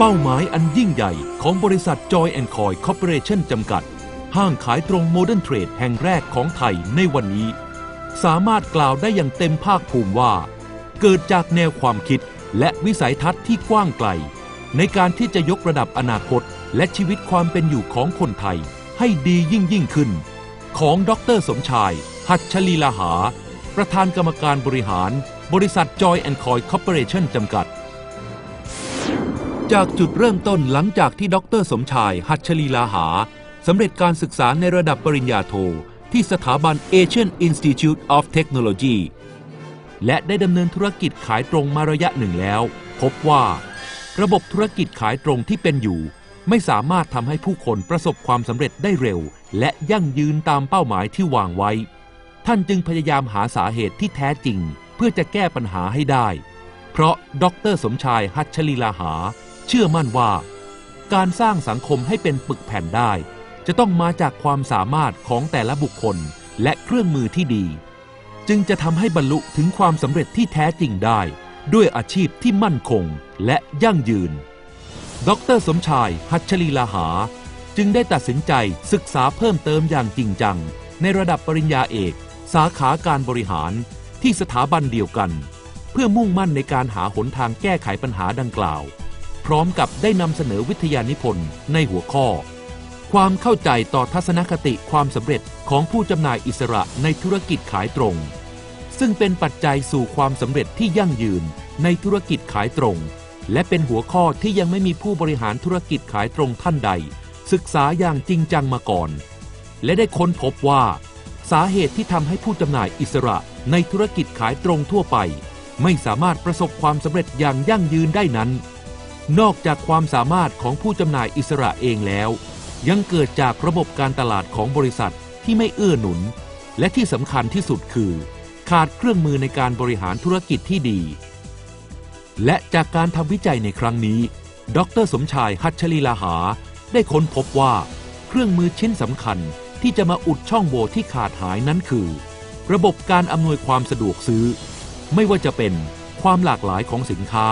เป้าหมายอันยิ่งใหญ่ของบริษัท Joy and Coy Corporation จำกัด ห้างขายตรงโมเดิร์นเทรดแห่งแรกของไทยในวันนี้ สามารถกล่าวได้อย่างเต็มภาคภูมิว่า เกิดจากแนวความคิดและวิสัยทัศน์ที่กว้างไกล ในการที่จะยกระดับอนาคต และชีวิตความเป็นอยู่ของคนไทย ให้ดียิ่งยิ่งขึ้น ของดรสมชาย หัตชลีลาหา ประธานกรรมการบริหาร บริษัท Joy and Coy Corporation จำกัด จากจุดเริ่มต้นหลังจากที่ดรสมชาย หัตชลีลาหาสำเร็จการศึกษาในระดับปริญญาโท ที่สถาบัน Asian Institute of Technology และได้ดำเนินธุรกิจขายตรงมาระยะหนึ่งแล้ว พบว่า ระบบธุรกิจขายตรงที่เป็นอยู่ ไม่สามารถทำให้ผู้คนประสบความสำเร็จได้เร็ว และยั่งยืนตามเป้าหมายที่วางไว้ ท่านจึงพยายามหาสาเหตุที่แท้จริง เพื่อจะแก้ปัญหาให้ได้ เพราะดรสมชายหัตชลีลาหา เชื่อมั่นว่า การสร้างสังคมให้เป็นปึกแผ่นได้ จะต้องมาจากความสามารถของแต่ละบุคคลและเครื่องมือที่ดี จึงจะทำให้บรรลุถึงความสำเร็จที่แท้จริงได้ ด้วยอาชีพที่มั่นคงและยั่งยืน ดรสมชายหัชลีลาหา จึงได้ตัดสินใจศึกษาเพิ่มเติมอย่างจริงจัง ในระดับปริญญาเอก สาขาการบริหารที่สถาบันเดียวกัน เพื่อมุ่งมั่นในการหาหนทางแก้ไขปัญหาดังกล่าว พร้อมกับได้นำเสนอวิทยานิพนธ์ในหัวข้อ ความเข้าใจต่อทัศนคติความสำเร็จของผู้จำหน่ายอิสระในธุรกิจขายตรง ซึ่งเป็นปัจจัยสู่ความสำเร็จที่ยั่งยืนในธุรกิจขายตรง และเป็นหัวข้อที่ยังไม่มีผู้บริหารธุรกิจขายตรงท่านใด ศึกษาอย่างจริงจังมาก่อน และได้ค้นพบว่า สาเหตุที่ทำให้ผู้จำหน่ายอิสระในธุรกิจขายตรงทั่วไป ไม่สามารถประสบความสำเร็จอย่างยั่งยืนได้นั้น นอกจากความสามารถของผู้จำหน่ายอิสระเองแล้ว ยังเกิดจากระบบการตลาดของบริษัทที่ไม่เอื้อหนุน และที่สำคัญที่สุดคือ ขาดเครื่องมือในการบริหารธุรกิจที่ดี และจากการทำวิจัยในครั้งนี้ ดร สมชายหัตชลีลาหา ได้ค้นพบว่า เครื่องมือชิ้นสำคัญที่จะมาอุดช่องโหว่ที่ขาดหายนั้นคือ ระบบการอำนวยความสะดวกซื้อ ไม่ว่าจะเป็นความหลากหลายของสินค้า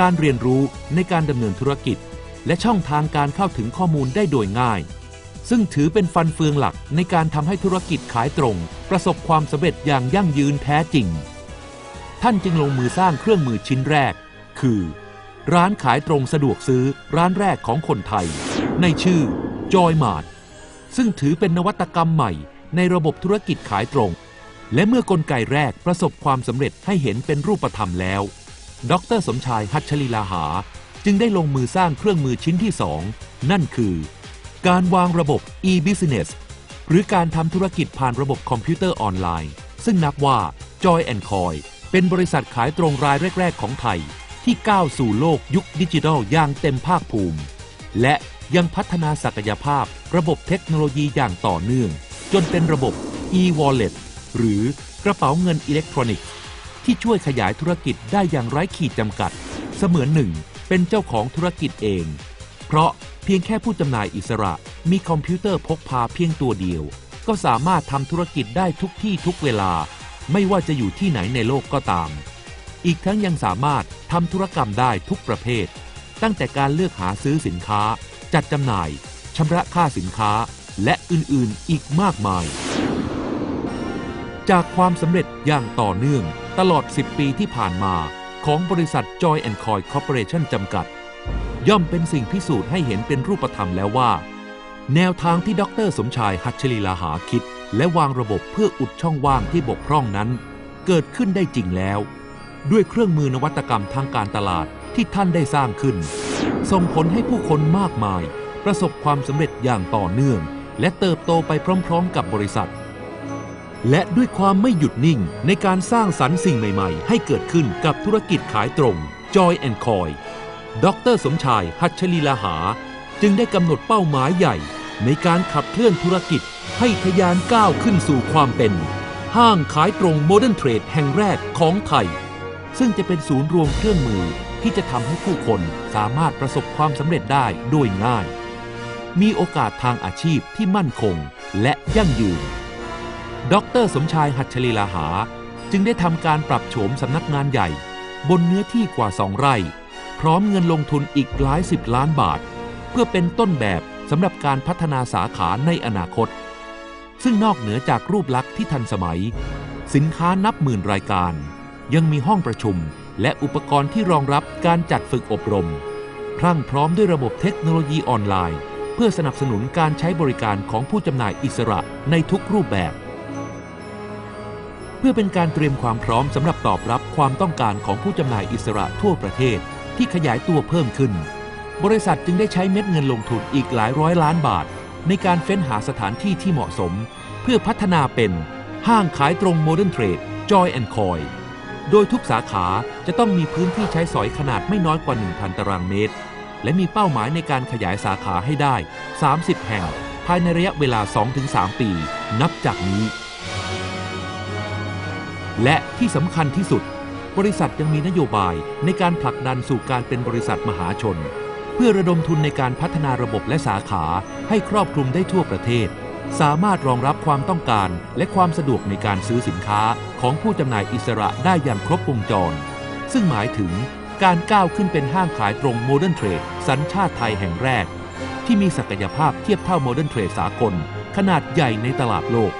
การเรียนรู้ในการดำเนินธุรกิจ และช่องทางการเข้าถึงข้อมูลได้โดยง่าย ซึ่งถือเป็นฟันเฟืองหลักในการทำให้ธุรกิจขายตรง ประสบความสำเร็จอย่างยั่งยืนแท้จริง ท่านจึงลงมือสร้างเครื่องมือชิ้นแรก คือ ร้านขายตรงสะดวกซื้อร้านแรกของคนไทย ในชื่อ Joy Mart ซึ่งถือเป็นนวัตกรรมใหม่ในระบบธุรกิจขายตรง และเมื่อกลไกแรกประสบความสำเร็จให้เห็นเป็นรูปธรรมแล้ว ดรสมชายหัตชลีลาหา จึงได้ลงมือสร้างเครื่องมือชิ้นที่สองนั่นคือ การวางระบบ e-business หรือการทำธุรกิจผ่านระบบคอมพิวเตอร์ออนไลน์ ซึ่งนับว่า Joy and Coy เป็นบริษัทขายตรงรายแรก ๆ ของไทย ที่ก้าวสู่โลกยุคดิจิทัลอย่างเต็มภาคภูมิ และยังพัฒนาศักยภาพระบบเทคโนโลยีอย่างต่อเนื่อง จนเป็นระบบ e-wallet หรือกระเป๋าเงินอิเล็กทรอนิกส์ ที่ช่วยขยายธุรกิจได้อย่างไร้ขีดจำกัด เสมือนหนึ่ง เป็นเจ้าของธุรกิจเอง เพราะเพียงแค่ผู้จำหน่ายอิสระ มีคอมพิวเตอร์พกพาเพียงตัวเดียว ก็สามารถทำธุรกิจได้ทุกที่ทุกเวลา ไม่ว่าจะอยู่ที่ไหนในโลกก็ตาม อีกทั้งยังสามารถทำธุรกรรมได้ทุกประเภท ตั้งแต่การเลือกหาซื้อสินค้า จัดจำหน่ายชำระค่าสินค้า และอื่นๆอีกมากมาย จากความสำเร็จอย่างต่อเนื่อง ตลอด 10 ปีที่ผ่านมาของบริษัท Joy and Coy Corporation จำกัด ย่อมเป็นสิ่งพิสูจน์ให้เห็นเป็นรูปธรรมแล้วว่า แนวทางที่ดรสมชายหัตชลีลาหาคิด และวางระบบเพื่ออุดช่องว่างที่บกพร่องนั้น เกิดขึ้นได้จริงแล้ว ด้วยเครื่องมือนวัตกรรมทางการตลาดที่ท่านได้สร้างขึ้น ส่งผลให้ผู้คนมากมาย ประสบความสำเร็จอย่างต่อเนื่อง และเติบโตไปพร้อม ๆ กับบริษัท และด้วยความไม่หยุดนิ่งในการสร้างสรรค์สิ่งใหม่ๆ ให้เกิดขึ้นกับธุรกิจขายตรง Joy and Coy ดรสมชายหัชลีลาหา จึงได้กำหนดเป้าหมายใหญ่ ในการขับเคลื่อนธุรกิจให้ทะยานก้าวขึ้นสู่ความเป็น ห้างขายตรงโมเดิร์นเทรดแห่งแรกของไทย ซึ่งจะเป็นศูนย์รวมเครื่องมือที่จะทำให้ผู้คนสามารถประสบความสำเร็จได้โดยง่าย มีโอกาสทางอาชีพที่มั่นคงและยั่งยืน ดรสมชายหัตชลีลาหา จึงได้ทำการปรับโฉมสำนักงานใหญ่ บนเนื้อที่กว่าสองไร่ พร้อมเงินลงทุนอีกหลายสิบล้านบาท เพื่อเป็นต้นแบบสำหรับการพัฒนาสาขาในอนาคต ซึ่งนอกเหนือจากรูปลักษณ์ที่ทันสมัย สินค้านับหมื่นรายการ ยังมีห้องประชุมและอุปกรณ์ที่รองรับการจัดฝึกอบรม พรั่งพร้อมด้วยระบบเทคโนโลยีออนไลน์ เพื่อสนับสนุนการใช้บริการของผู้จำหน่ายอิสระในทุกรูปแบบ พื่อเป็นการเตรียมความพร้อมสำหรับตอบรับความต้องการของผู้จำหน่ายอิสระทั่วประเทศที่ขยายตัวเพิ่มขึ้น บริษัทจึงได้ใช้เม็ดเงินลงทุนอีกหลายร้อยล้านบาท ในการเฟ้นหาสถานที่ที่เหมาะสม เพื่อพัฒนาเป็นห้างขายตรงโมเดิร์นเทรด Joy and Coy โดยทุกสาขาจะต้องมีพื้นที่ใช้สอยขนาดไม่น้อยกว่า 1,000 ตารางเมตร และมีเป้าหมายในการขยายสาขาให้ได้ 30 แห่ง ภายในระยะเวลา 2-3 ปี นับจากนี้ และที่สำคัญที่สุด บริษัทยังมีนโยบายในการผลักดันสู่การเป็นบริษัทมหาชน เพื่อระดมทุนในการพัฒนาระบบและสาขาให้ครอบคลุมได้ทั่วประเทศ สามารถรองรับความต้องการและความสะดวกในการซื้อสินค้าของผู้จำหน่ายอิสระได้อย่างครบวงจร ซึ่งหมายถึงการก้าวขึ้นเป็นห้างขายตรงโมเดิร์นเทรดสัญชาติไทยแห่งแรก ที่มีศักยภาพเทียบเท่าโมเดิร์นเทรดสากล ขนาดใหญ่ในตลาดโลก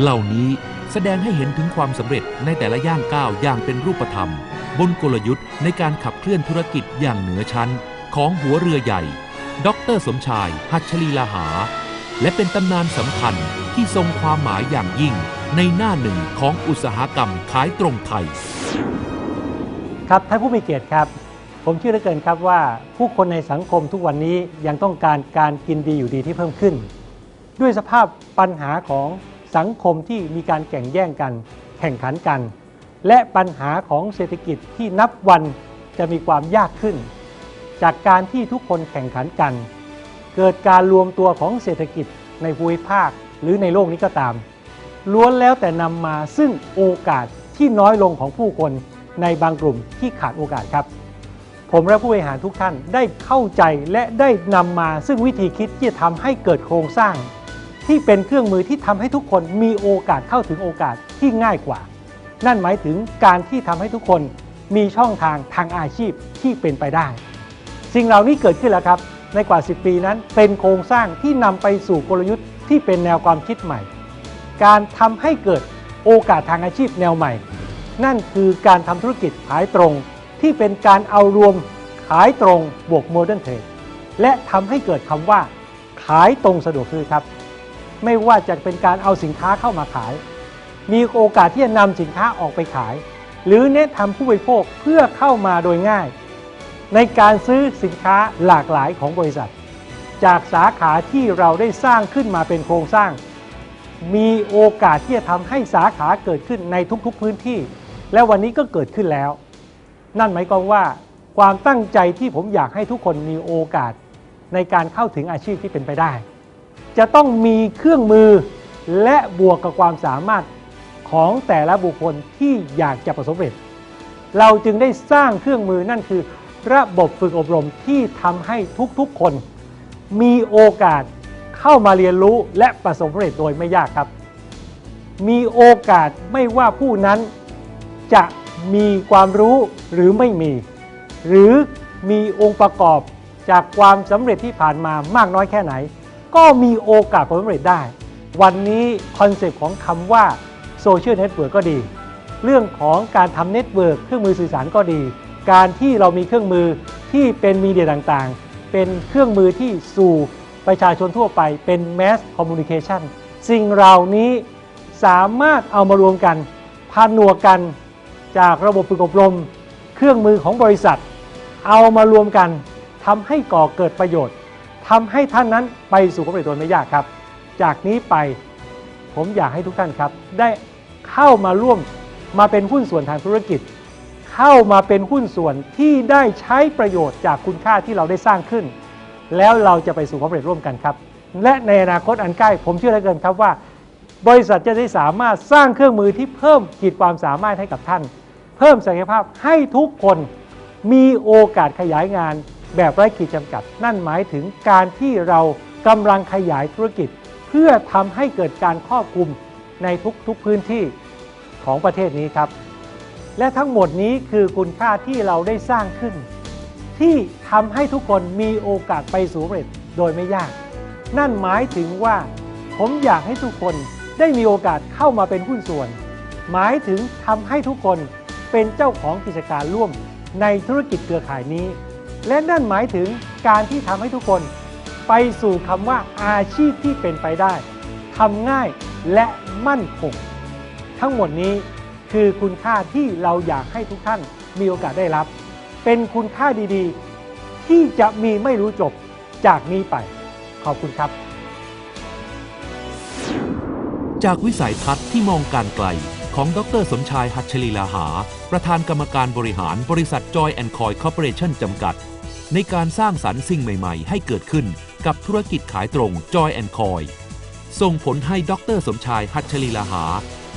เหล่านี้ แสดงให้เห็นถึงความสำเร็จในแต่ละย่างก้าวอย่างเป็นรูปธรรม บนกลยุทธ์ในการขับเคลื่อนธุรกิจอย่างเหนือชั้น ของหัวเรือใหญ่ ดรสมชาย หัชลีลาหา และเป็นตำนานสำคัญที่ทรงความหมายอย่างยิ่ง ในหน้าหนึ่งของอุตสาหกรรมขายตรงไทย ครับท่านผู้มีเกียรติครับ ผมเชื่อเหลือเกินครับว่าผู้คนในสังคมทุกวันนี้ยังต้องการการกินดีอยู่ดีที่เพิ่มขึ้น ด้วยสภาพปัญหาของ สังคมที่มีการแข่งแย่งกันแข่งขันกัน และปัญหาของเศรษฐกิจที่นับวันจะมีความยากขึ้น จากการที่ทุกคนแข่งขันกัน เกิดการรวมตัวของเศรษฐกิจในภูมิภาคหรือในโลกนี้ก็ตาม ล้วนแล้วแต่นำมาซึ่งโอกาสที่น้อยลงของผู้คนในบางกลุ่มที่ขาดโอกาสครับ ผมและผู้บริหารทุกท่านได้เข้าใจและได้นำมาซึ่งวิธีคิดที่จะทำให้เกิดโครงสร้าง ที่เป็นเครื่องมือที่ทำให้ทุกคนมีโอกาสเข้าถึงโอกาสที่ง่ายกว่า นั่นหมายถึงการที่ทำให้ทุกคนมีช่องทางทางอาชีพที่เป็นไปได้ สิ่งเหล่านี้เกิดขึ้นแล้วครับ ในกว่า 10 ปีนั้นเป็นโครงสร้างที่นำไปสู่กลยุทธ์ที่เป็นแนวความคิดใหม่ การทำให้เกิดโอกาสทางอาชีพแนวใหม่ นั่นคือการทำธุรกิจขายตรง ที่เป็นการเอารวมขายตรงบวกโมเดิร์นเทรดและทำให้เกิดคำว่าขายตรงสะดวกซื้อครับ ไม่ว่าจะเป็นการเอาสินค้าเข้ามาขาย มีโอกาสที่จะนำสินค้าออกไปขาย หรือแนะนำผู้บริโภคเพื่อเข้ามาโดยง่าย ในการซื้อสินค้าหลากหลายของบริษัท จากสาขาที่เราได้สร้างขึ้นมาเป็นโครงสร้าง มีโอกาสที่จะทำให้สาขาเกิดขึ้นในทุกๆพื้นที่ และวันนี้ก็เกิดขึ้นแล้ว นั่นหมายความว่าความตั้งใจที่ผมอยากให้ทุกคนมีโอกาสในการเข้าถึงอาชีพที่เป็นไปได้ จะต้องมีเครื่องมือและบวกกับความสามารถของแต่ละบุคคลที่อยากจะประสบความสำเร็จ เราจึงได้สร้างเครื่องมือนั่นคือ ระบบฝึกอบรมที่ทำให้ทุกๆคน มีโอกาสเข้ามาเรียนรู้และประสบความสำเร็จโดยไม่ยากครับ มีโอกาสไม่ว่าผู้นั้นจะมีความรู้หรือไม่มี หรือมีองค์ประกอบจากความสำเร็จที่ผ่านมามากน้อยแค่ไหน ก็มีโอกาสประสบความสำเร็จได้ วันนี้คอนเซปต์ของคำว่าโซเชียลเน็ตเวิร์กก็ดี เรื่องของการทำเน็ตเวิร์กเครื่องมือสื่อสารก็ดี การที่เรามีเครื่องมือที่เป็นมีเดียต่างๆ เป็นเครื่องมือที่สู่ประชาชนทั่วไปเป็น mass communication สิ่งเหล่านี้สามารถเอามารวมกันพานวกกันจากระบบฝึกอบรม เครื่องมือของบริษัท เอามารวมกันทำให้ก่อเกิดประโยชน์ ทำให้ท่านนั้นไปสู่ความสำเร็จโดยไม่ยากครับ จากนี้ไปผมอยากให้ทุกท่านครับ ได้เข้ามาร่วมมาเป็นหุ้นส่วนทางธุรกิจ เข้ามาเป็นหุ้นส่วนที่ได้ใช้ประโยชน์จากคุณค่าที่เราได้สร้างขึ้น แล้วเราจะไปสู่ความสำเร็จร่วมกันครับ และในอนาคตอันใกล้ ผมเชื่อเหลือเกินครับว่า บริษัทจะได้สามารถสร้างเครื่องมือที่เพิ่มขีดความสามารถให้กับท่าน เพิ่มศักยภาพให้ทุกคนมีโอกาสขยายงาน แบบไร้ขีดจำกัด นั่นหมายถึงการที่เรากำลังขยายธุรกิจ เพื่อทำให้เกิดการครอบคลุมในทุกๆพื้นที่ของประเทศนี้ครับ และทั้งหมดนี้คือคุณค่าที่เราได้สร้างขึ้น ที่ทำให้ทุกคนมีโอกาสไปสู่สำเร็จโดยไม่ยาก นั่นหมายถึงว่า ผมอยากให้ทุกคนได้มีโอกาสเข้ามาเป็นหุ้นส่วน หมายถึงทำให้ทุกคนเป็นเจ้าของกิจการร่วมในธุรกิจเครือข่ายนี้ และนั่นหมายถึงการที่ทำให้ทุกคนไปสู่คำว่าอาชีพที่เป็นไปได้ทำง่ายและมั่นคง ทั้งหมดนี้คือคุณค่าที่เราอยากให้ทุกท่านมีโอกาสได้รับ เป็นคุณค่าดีๆ ที่จะมีไม่รู้จบจากนี้ไป ขอบคุณครับ จากวิสัยทัศน์ที่มองการไกล ของดรสมชายหัตถลีลาหา ประธานกรรมการบริหารบริษัท Joy and Coy Corporation จำกัด ในการสร้างสรรค์สิ่งใหม่ๆ ให้เกิดขึ้นกับธุรกิจขายตรง Joy and Coy ส่งผลให้ดรสมชายหัตถลีลาหา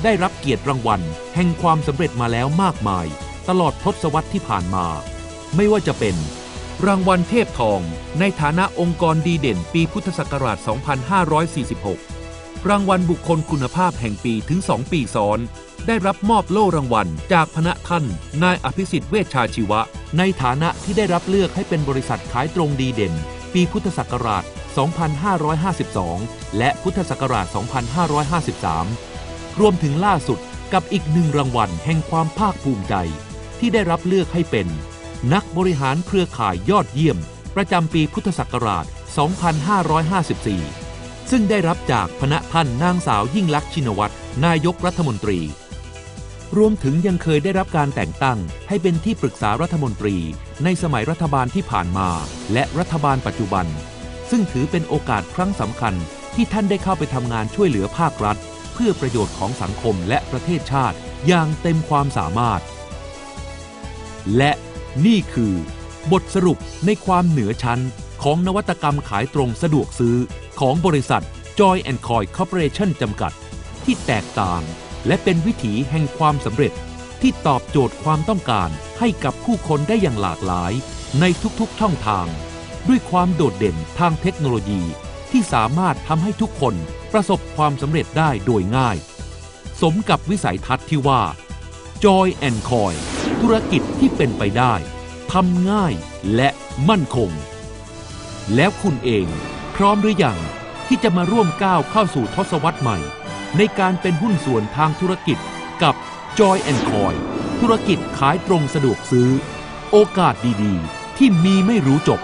ได้รับเกียรติรางวัล แห่งความสำเร็จมาแล้วมากมาย ตลอดทศวรรษที่ผ่านมา ไม่ว่าจะเป็น รางวัลเทพทอง ในฐานะองค์กรดีเด่นปีพุทธศักราช 2546 รางวัลบุคคลคุณภาพแห่งปีถึง 2 ปีซ้อน ได้รับมอบโล่รางวัล จากพระท่าน นายอภิสิทธิ์เวชชาชีวะ ในฐานะที่ได้รับเลือกให้เป็นบริษัทขายตรงดีเด่น ปีพุทธศักราช 2552 และพุทธศักราช 2553 รวมถึงล่าสุดกับอีกหนึ่งรางวัลแห่งความภาคภูมิใจ ที่ได้รับเลือกให้เป็น นักบริหารเครือข่ายยอดเยี่ยม ประจำปีพุทธศักราช 2554 ซึ่งได้รับจากพระท่านนางสาวยิ่งลักษณ์ชินวัตรนายกรัฐมนตรี รวมถึงยังเคยได้รับการแต่งตั้ง ให้เป็นที่ปรึกษารัฐมนตรี ในสมัยรัฐบาลที่ผ่านมา และรัฐบาลปัจจุบัน ซึ่งถือเป็นโอกาสครั้งสำคัญ ที่ท่านได้เข้าไปทำงานช่วยเหลือภาครัฐ เพื่อประโยชน์ของสังคมและประเทศชาติ อย่างเต็มความสามารถ และนี่คือบทสรุปในความเหนือชั้นของนวัตกรรมขายตรงสะดวกซื้อของบริษัท Joy and Coy Corporation จำกัด ที่แตกต่าง และเป็นวิถีแห่งความสำเร็จที่ตอบโจทย์ความต้องการให้กับผู้คนได้อย่างหลากหลายในทุกๆช่องทาง ด้วยความโดดเด่นทางเทคโนโลยี ที่สามารถทำให้ทุกคนประสบความสำเร็จได้โดยง่าย สมกับวิสัยทัศน์ที่ว่า Joy and Coy ธุรกิจที่เป็นไปได้ทำง่ายและมั่นคง แล้วคุณเองพร้อมหรือยังที่จะมาร่วมก้าวเข้าสู่ทศวรรษใหม่ ในการเป็นหุ้นส่วนทางธุรกิจกับ Joy and Coy ธุรกิจขายตรงสะดวกซื้อ โอกาสดีๆ ที่มีไม่รู้จบ